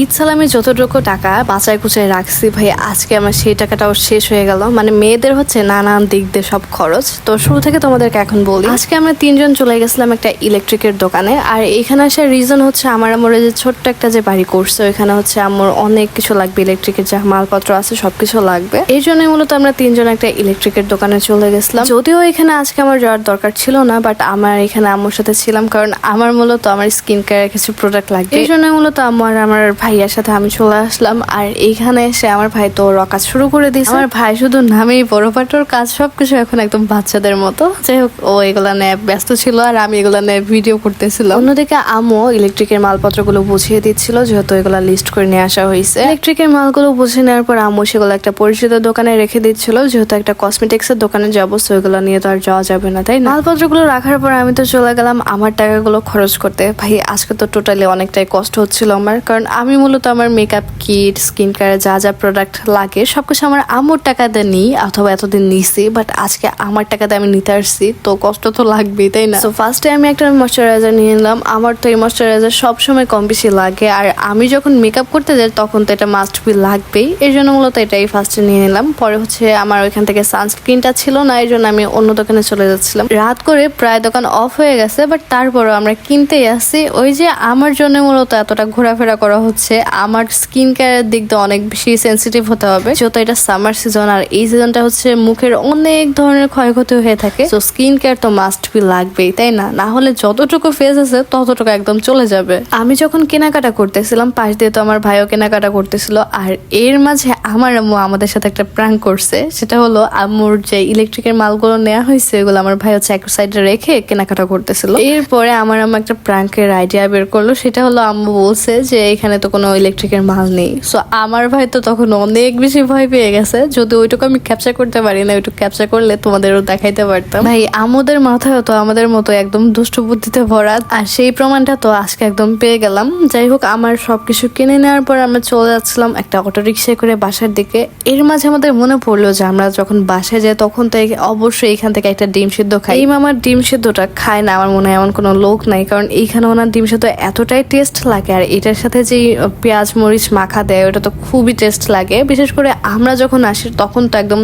ঈদ সালামে যতটুকু টাকা বাঁচায় কুচায় রাখছি ভাই, আজকে আমার সেই টাকাটাও শেষ হয়ে গেল। মানে মেয়েদের হচ্ছে নানান দিক দিয়ে সব খরচ। তো শুরু থেকে তোমাদেরকে এখন বলি, আজকে আমরা তিনজন চলে গেছিলাম একটা ইলেকট্রিকের দোকানে। আর এখানে আসার রিজন হচ্ছে আমার আমার যে ছোট্ট একটা যে বাড়ি করছে, ওইখানে হচ্ছে আমার অনেক কিছু লাগবে। ইলেকট্রিকের যা মালপত্র আছে, সবকিছু লাগবে। এই জন্য মূলত আমরা তিনজন একটা ইলেকট্রিকের দোকানে চলে গেছিলাম। যদিও এখানে আজকে আমার যাওয়ার দরকার ছিল না বাট আমার এখানে আম্মুর সাথে ছিলাম, কারণ আমার মূলত আমার স্কিন কেয়ারের কিছু প্রোডাক্ট লাগবে। এই জন্য মূলত আমার আমার ভাইয়ার সাথে আমি চলে আসলাম আর এইখানে এসে আমার ভাই তো ওর কাজ শুরু করে দিয়েছে। আমার ভাই শুধু নামেই বড় পাটোর কাজ সবকিছু এখন একদম বাচ্চাদের মতো। যাই হোক ও এগুলা নিয়ে ব্যস্ত ছিল আর আমি এগুলা নিয়ে ভিডিও করতেছিলাম। অন্যদিকে আম্মু ইলেকট্রিকের মালপত্রগুলো বুঝিয়ে দিচ্ছিল যেহেতু এগুলা লিস্ট করে নিয়ে আসা হয়েছে। ইলেকট্রিকের মালগুলো বুঝে নেওয়ার পর আম্মু সেগুলো একটা পরিচিত দোকানে রেখে দিচ্ছিল যেহেতু একটা কসমেটিক্স এর দোকানে যাব তো এগুলো নিয়ে তো আর যাওয়া যাবে না তাই মালপত্রগুলো রাখার পর আমি তো চলে গেলাম আমার টাকাগুলো খরচ করতে। ভাই আজকে তো টোটালি অনেকটাই কষ্ট হচ্ছিল আমার কারণ আমি মূলত আমার মেকআপ কিট স্কিন কেয়ার যা যা প্রোডাক্ট লাগে, সবকিছু আমার আম্মুর টাকাতে নিই, অথবা এতদিন নিছি বাট আজকে আমার টাকাতে আমি নিতে আসছি, তো কষ্ট তো লাগবেই, তাই না? তো ফার্স্টে আমি একটা ময়শ্চারাইজার নিয়ে নিলাম। আমার তো এই ময়শ্চারাইজার সবসময় কম বেশি লাগে, আর আমি যখন মেকআপ করতে যাই, তখন তো এটা মাস্ট বি লাগবেই। এই জন্য মূলত এটাই ফার্স্টে নিয়ে নিলাম। পরে হচ্ছে আমার ওইখান থেকে সানস্ক্রিনটা ছিল না, এই জন্য আমি অন্য দোকানে চলে যাচ্ছিলাম। রাত করে প্রায় দোকান অফ হয়ে গেছে বাট তারপরও আমরা কিনতেই আসছি। ওই যে আমার জন্য মূলত এতটা ঘোরাফেরা করা হচ্ছে আমার স্কিন কেয়ারের দিক দিয়ে অনেক বেশি সেন্সিটিভ হতে হবে। যেহেতু এটা সামার সিজন আর এই সিজনটা হচ্ছে মুখের অনেক ধরনের ক্ষয়ক্ষতি হয়ে থাকে। তো স্কিন কেয়ার তো মাস্ট বি লাগবেই, তাই না? না হলে যতটুকু ফেস আছে, ততটুকু একদম চলে যাবে। আমি যখন কেনাকাটা করতেছিলাম, পাশ দিয়ে তো আমার ভাইও কেনাকাটা করতেছিল, আর এর মাঝে আমার আম্মু আমাদের সাথে একটা প্র্যাঙ্ক করছে। সেটা হলো আম্মুর যে ইলেকট্রিকের মালগুলো নেওয়া হয়েছে এগুলো আমার ভাই হচ্ছে এক সাইডে রেখে কেনাকাটা করতেছিল। এরপরে আমার আম্মু একটা প্র্যাঙ্কের আইডিয়া বের করল। সেটা হলো আম্মু বলছে যে, এখানে কোনো ইলেকট্রিকের মাল নেই। সো আমার ভাই তো তখন অনেক বেশি ভয় পেয়ে গেছে, যদি ওইটুকু আমি ক্যাপচার করতে পারি না, ওইটুকু ক্যাপচার করলে তোমাদেরও দেখাইতে পারতাম। ভাই, আমাদের মাথায় তো আমাদের মতো একদম দুষ্ট বুদ্ধিতে ভরা, আর সেই প্রমাণটা তো আজকে একদম পেয়ে গেলাম। যাই হোক, আমার সবকিছু কিনে নেওয়ার পর আমরা চলে যাচ্ছিলাম একটা অটো রিক্সায় করে বাসার দিকে। এর মাঝে আমাদের মনে পড়ল যে আমরা যখন বাসায় যাই, তখন তো অবশ্যই এখান থেকে একটা ডিম সিদ্ধ খাই। এই মামার ডিম সিদ্ধটা খায় না, আমার মনে হয় এমন কোনো লোক নাই, কারণ এইখানে ওনার ডিম সিদ্ধ এতটাই টেস্ট লাগে, আর এটার সাথে যে পেঁয়াজ, মরিচ মাখা দেয়, ওটা তো খুবই টেস্ট লাগে। বিশেষ করে আমরা যখন আসি, তখন তো একদম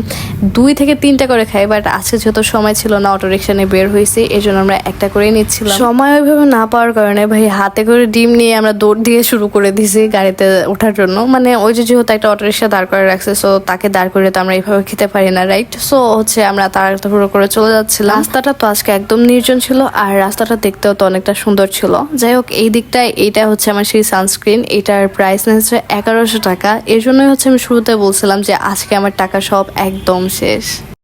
দুই থেকে তিনটা করে খাই বাট আজকে যেহেতু সময় ছিল না অটো রিক্সা নিয়ে বের হয়েছি এই জন্য আমরা একটা করেই নিচ্ছিলাম। সময় ওইভাবে না পাওয়ার কারণে ভাই হাতে করে ডিম নিয়ে আমরা দৌড় দিয়ে শুরু করে দিয়েছি গাড়িতে ওঠার জন্য। মানে ওই যে যেহেতু একটা অটো রিক্সা দাঁড় করে রাখছে সো তাকে দাঁড় করে তো আমরা এইভাবে খেতে পারি না রাইট সো হচ্ছে আমরা তাড়াতাড়ি করে চলে যাচ্ছিলাম। রাস্তাটা তো আজকে একদম নির্জন ছিল, আর রাস্তাটা দেখতেও তো অনেকটা সুন্দর ছিল। যাই হোক, এই দিকটায় এইটা হচ্ছে আমার সেই সানস্ক্রিন এটার প্রাইস নিয়েছে এগারোশো টাকা। এর জন্যই হচ্ছে আমি শুরুতে বলছিলাম যে আজকে আমার টাকা সব একদম শেষ